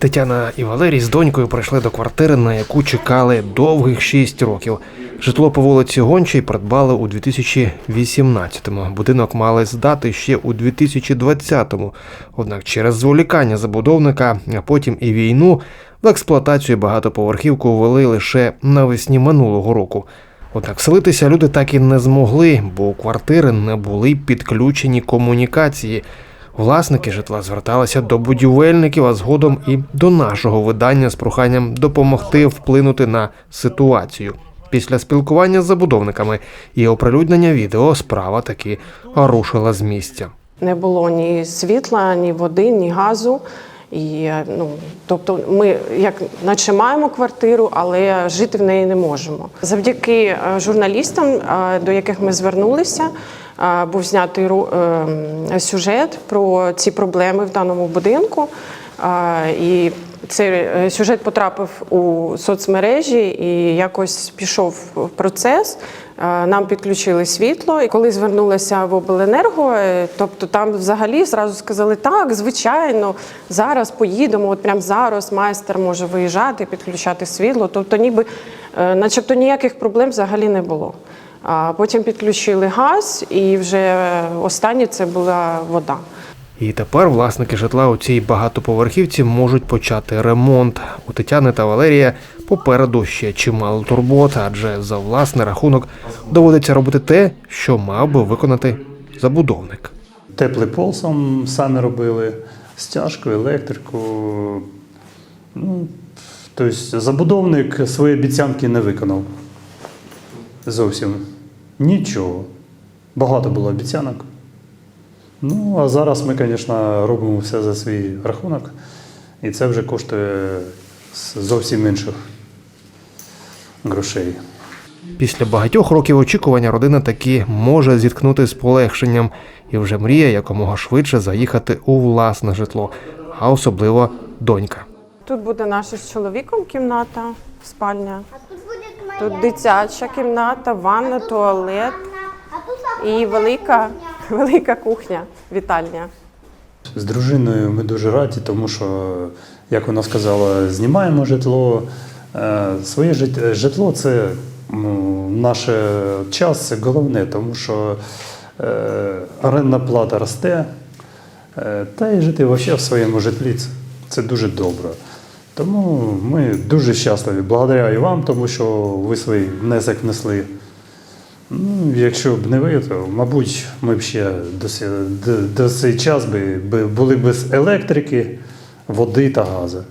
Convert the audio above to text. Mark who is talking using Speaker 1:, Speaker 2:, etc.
Speaker 1: Тетяна і Валерій з донькою прийшли до квартири, на яку чекали довгих шість років. Житло по вулиці Гончій придбали у 2018-му. Будинок мали здати ще у 2020-му. Однак через зволікання забудовника, а потім і війну, в експлуатацію багатоповерхівку ввели лише навесні минулого року. Однак вселитися люди так і не змогли, бо у квартири не були підключені комунікації. Власники житла зверталися до будівельників, а згодом і до нашого видання з проханням допомогти вплинути на ситуацію. Після спілкування з забудовниками і оприлюднення відео справа таки рушила з місця.
Speaker 2: Не було ні світла, ні води, ні газу. І е, ну, тобто, ми як наче маємо квартиру, але жити в неї не можемо. Завдяки е, журналістам, е, до яких ми звернулися, був знятий е, сюжет про ці проблеми в даному будинку. Е, І цей е, сюжет потрапив у соцмережі і якось пішов в процес. Е, Нам підключили світло, і коли звернулися в обленерго, е, тобто там взагалі зразу сказали, так, звичайно, зараз поїдемо, от прямо зараз майстер може виїжджати, підключати світло. Тобто, ніби, е, начебто ніяких проблем взагалі не було. А потім підключили газ, і вже останнє це була вода.
Speaker 1: І тепер власники житла у цій багатоповерхівці можуть почати ремонт. У Тетяни та Валерія попереду ще чимало турбот, адже за власний рахунок доводиться робити те, що мав би виконати забудовник.
Speaker 3: Теплий пол сам самі робили, стяжку, електрику. Ну, тобто забудовник свої обіцянки не виконав. Зовсім нічого. Багато було обіцянок. Ну, а зараз ми, звісно, робимо все за свій рахунок, і це вже коштує зовсім інших грошей.
Speaker 1: Після багатьох років очікування родина таки може зіткнути з полегшенням і вже мріє якомога швидше заїхати у власне житло, а особливо донька.
Speaker 2: Тут буде наша з чоловіком кімната, спальня. Тут дитяча кімната, ванна, туалет і велика, велика кухня, вітальня.
Speaker 3: З дружиною ми дуже раді, тому що, як вона сказала, знімаємо житло. Е, Своє житло це ну, наш час, це головне, тому що е, орендна плата росте, е, та й жити в своєму житлі це дуже добре. Тому ми дуже щасливі. Благодаря вам, тому що ви свій внесок внесли. Ну, якщо б не ви, то, мабуть, ми б ще до, до, до цей час би були без електрики, води та газу.